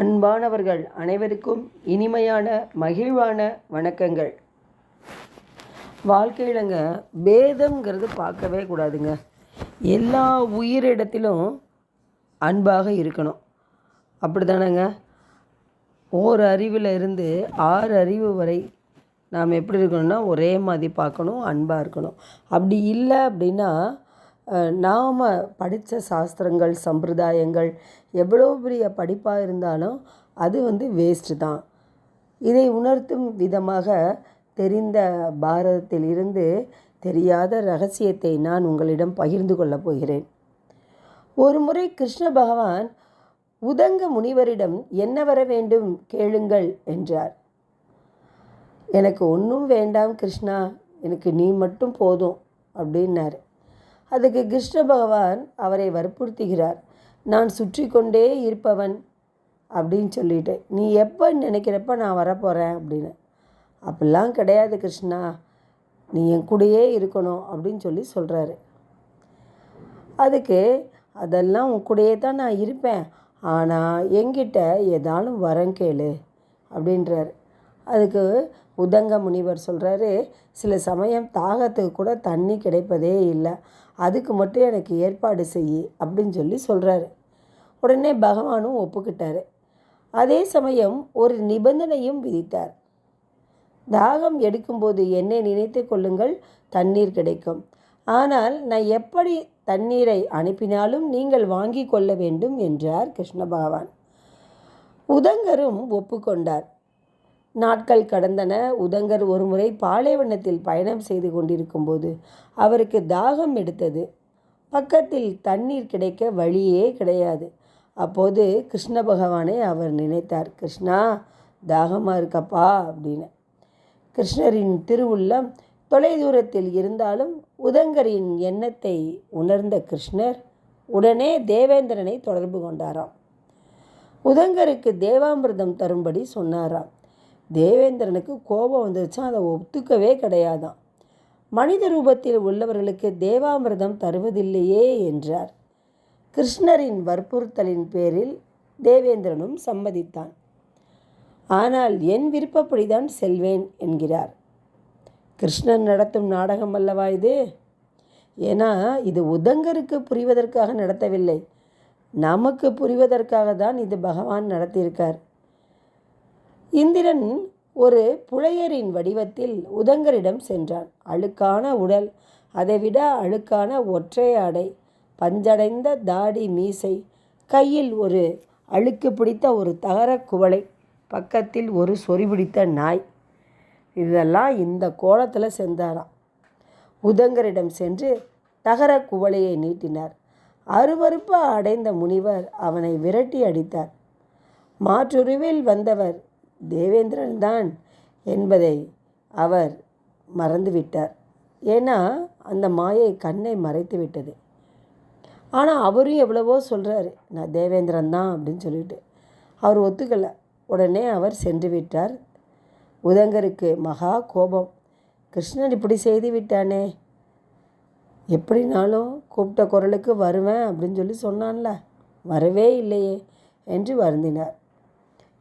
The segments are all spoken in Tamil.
அன்பானவர்கள் அனைவருக்கும் இனிமையான மகிழ்வான வணக்கங்கள். வாழ்க்கையிலங்க பேதங்கிறது பார்க்கவே கூடாதுங்க. எல்லா உயிரிடத்திலும் அன்பாக இருக்கணும். அப்படி தானேங்க ஓர் அறிவில் இருந்து ஆறு அறிவு வரை நாம் எப்படி இருக்கணும்னா ஒரே மாதிரி பார்க்கணும் அன்பாக இருக்கணும். அப்படி இல்லை அப்படின்னா நாம் படித்த சாஸ்திரங்கள் சம்பிரதாயங்கள் எவ்வளோ பெரிய படிப்பாக இருந்தாலும் அது வந்து வேஸ்ட்டு தான். இதை உணர்த்தும் விதமாக தெரிந்த பாரதத்தில் இருந்து தெரியாத ரகசியத்தை நான் உங்களிடம் பகிர்ந்து கொள்ளப் போகிறேன். ஒரு முறை கிருஷ்ண பகவான் உதங்க முனிவரிடம் என்ன வர வேண்டும் கேளுங்கள் என்றார். எனக்கு ஒன்றும் வேண்டாம் கிருஷ்ணா எனக்கு நீ மட்டும் போதும் அப்படின்னாரு. அதுக்கு கிருஷ்ண பகவான் அவரை வற்புறுத்துகிறார். நான் சுற்றி கொண்டே இருப்பவன் அப்படின்னு சொல்லிட்டு நீ எப்போ நினைக்கிறப்ப நான் வரப்போகிறேன் அப்படின்னு. அப்படிலாம் கிடையாது கிருஷ்ணா. நீ என் கூடயே இருக்கணும் அப்படின்னு சொல்லி சொல்கிறாரு அதுக்கு அதெல்லாம் உன் கூடயே தான் நான் இருப்பேன். ஆனால் எங்கிட்ட ஏதாலும் வரம் கேளு அப்படின்றாரு. அதுக்கு உதங்க முனிவர் சொல்கிறாரு சில சமயம் தாகத்துக்கு கூட தண்ணி கிடைப்பதே இல்லை அதுக்கு மட்டும் எனக்கு ஏற்பாடு செய் அப்படின்னு சொல்லி சொல்கிறாரு உடனே பகவானும் ஒப்புக்கிட்டார். அதே சமயம் ஒரு நிபந்தனையும் விதித்தார். தாகம் எடுக்கும்போது என்னை நினைத்து கொள்ளுங்கள் தண்ணீர் கிடைக்கும். ஆனால் நான் எப்படி தண்ணீரை அனுப்பினாலும் நீங்கள் வாங்கி கொள்ள வேண்டும் என்றார் கிருஷ்ண பகவான். உதங்கரும் ஒப்புக்கொண்டார். நாட்கள் கடந்தன. உதங்கர் ஒருமுறை பாலைவனத்தில் பயணம் செய்து கொண்டிருக்கும்போது அவருக்கு தாகம் எடுத்தது. பக்கத்தில் தண்ணீர் கிடைக்க வழியே கிடையாது. அப்போது கிருஷ்ண பகவானை அவர் நினைத்தார் கிருஷ்ணா தாகமாக இருக்கப்பா அப்படின்னு. கிருஷ்ணரின் திருவுள்ளம் தொலைதூரத்தில் இருந்தாலும் உதங்கரின் எண்ணத்தை உணர்ந்த கிருஷ்ணர் உடனே தேவேந்திரனை தொடர்பு கொண்டாராம். உதங்கருக்கு தேவாமிர்தம் தரும்படி சொன்னாராம். தேவேந்திரனுக்கு கோபம் வந்துருச்சா அதை ஒத்துக்கவே கிடையாதான். மனித ரூபத்தில் உள்ளவர்களுக்கு தேவாமிர்தம் தருவதில்லையே என்றார். கிருஷ்ணரின் வற்புறுத்தலின் பேரில் தேவேந்திரனும் சம்மதித்தான். ஆனால் என் விருப்பப்படிதான் செல்வேன் என்கிறார். கிருஷ்ணன் நடத்தும் நாடகம் அல்லவா இது? ஏன்னா இது உதங்கருக்கு புரிவதற்காக நடத்தவில்லை. நமக்கு புரிவதற்காக தான் இது பகவான் நடத்தியிருக்கார். இந்திரன் ஒரு புழையரின் வடிவத்தில் உதங்கரிடம் சென்றான். அழுக்கான உடல் அதைவிட அழுக்கான ஒற்றை ஆடை பஞ்சடைந்த தாடி மீசை கையில் ஒரு அழுக்கு பிடித்த ஒரு தகர குவளை பக்கத்தில் ஒரு சொறி பிடித்த நாய். இதெல்லாம் இந்த கோலத்தில் சென்றாராம். உதங்கரிடம் சென்று தகர குவளையை நீட்டினார். அருவறுப்பு அடைந்த முனிவர் அவனை விரட்டி அடித்தார். மாற்றுருவில் வந்தவர் தேவேந்திரன் தான் என்பதை அவர் மறந்துவிட்டார். ஏன்னா அந்த மாயை கண்ணை மறைத்து விட்டது. ஆனால் அவரும் எவ்வளவோ சொல்கிறாரு நான் தேவேந்திரன் தான் அப்படின்னு சொல்லிட்டு. அவர் ஒத்துக்கலை. உடனே அவர் சென்று விட்டார். உதங்கருக்கு மகா கோபம். கிருஷ்ணன் இப்படி செய்து விட்டானே எப்படினாலும் கூப்பிட்ட குரலுக்கு வருவேன் அப்படின்னு சொல்லி சொன்னான்ல. வரவே இல்லையே என்று வருந்தினார்.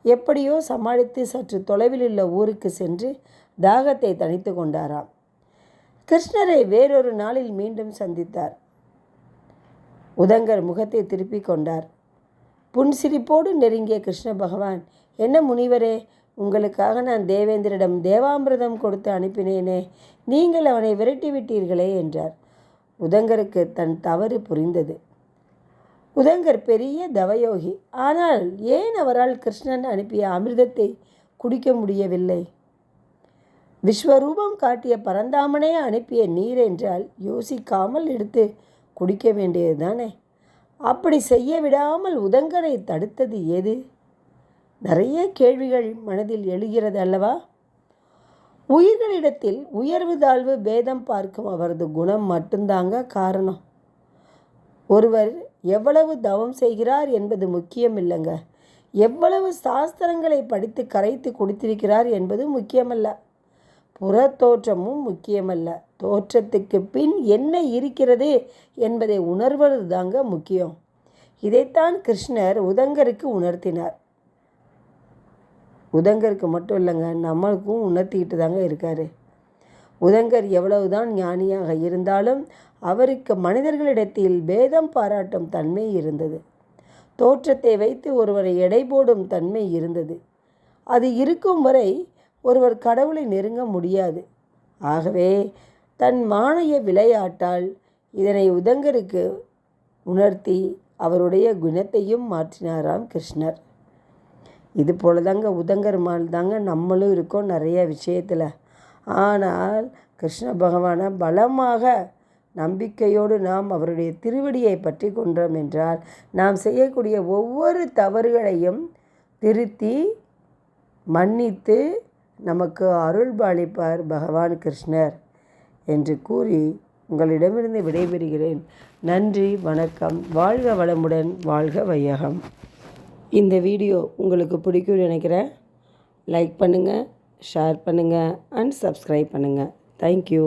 எப்படியோ சமாளித்து சற்று தொலைவில் உள்ள ஊருக்கு சென்று தாகத்தை தணித்து கொண்டாராம். கிருஷ்ணரை வேறொரு நாளில் மீண்டும் சந்தித்தார். உதங்கர் முகத்தை திருப்பிக் கொண்டார். புன்சிரிப்போடு நெருங்கிய கிருஷ்ண பகவான் என்ன முனிவரே உங்களுக்காக நான் தேவேந்திரிடம் தேவாமிர்தம் கொடுத்து அனுப்பினேனே நீங்கள் அவனை விரட்டி விட்டீர்களே என்றார். உதங்கருக்கு தன் தவறு புரிந்தது. உதங்கர் பெரிய தவயோகி. ஆனால் ஏன் அவரால் கிருஷ்ணன் அனுப்பிய அமிர்தத்தை குடிக்க முடியவில்லை? விஸ்வரூபம் காட்டிய பரந்தாமனே அனுப்பிய நீர் என்றால் யோசிக்காமல் எடுத்து குடிக்க வேண்டியது தானே அப்படி செய்ய விடாமல் உதங்கரை தடுத்தது எது நிறைய கேள்விகள் மனதில் எழுகிறது அல்லவா? உயிர்களிடத்தில் உயர்வு தாழ்வு பேதம் பார்க்கும் அவரது குணம் மட்டும்தாங்க காரணம். ஒருவர் எவ்வளவு தவம் செய்கிறார் என்பது முக்கியம் இல்லைங்க எவ்வளவு சாஸ்திரங்களை படித்து கரைத்து கொடுத்திருக்கிறார் என்பது முக்கியமல்ல. புறத்தோற்றமும் முக்கியமல்ல. தோற்றத்துக்கு பின் என்ன இருக்கிறது என்பதை உணர்வது தாங்க முக்கியம். இதைத்தான் கிருஷ்ணர் உதங்கருக்கு உணர்த்தினார். உதங்கருக்கு மட்டும் இல்லைங்க நம்மளுக்கும் உணர்த்திக்கிட்டு தாங்க இருக்கார். உதங்கர் எவ்வளவுதான் ஞானியாக இருந்தாலும் அவருக்கு மனிதர்களிடத்தில் பேதம் பாராட்டும் தன்மை இருந்தது. தோற்றத்தை வைத்து ஒருவரை எடை போடும் தன்மை இருந்தது. அது இருக்கும் வரை ஒருவர் கடவுளை நெருங்க முடியாது. ஆகவே தன் மானைய விளையாட்டால் இதனை உதங்கருக்கு உணர்த்தி அவருடைய குணத்தையும் மாற்றினாராம் கிருஷ்ணர். இது போல தாங்க உதங்கர் மால் தாங்க நம்மளும் இருக்கோம் நிறைய விஷயத்தில். ஆனால் கிருஷ்ண பகவானை பலமாக நம்பிக்கையோடு நாம் அவருடைய திருவடியை பற்றி கொண்டோம் என்றால் நாம் செய்யக்கூடிய ஒவ்வொரு தவறுகளையும் திருத்தி மன்னித்து நமக்கு அருள் பாலிப்பார் பகவான் கிருஷ்ணர் என்று கூறி உங்களிடமிருந்து விடைபெறுகிறேன். நன்றி வணக்கம். வாழ்க வளமுடன் வாழ்க வையகம். இந்த வீடியோ உங்களுக்கு பிடிக்கும்னு நினைக்கிறேன். லைக் பண்ணுங்கள் ஷேர் பண்ணுங்கள் அண்ட் சப்ஸ்கிரைப் பண்ணுங்கள் தேங்க்யூ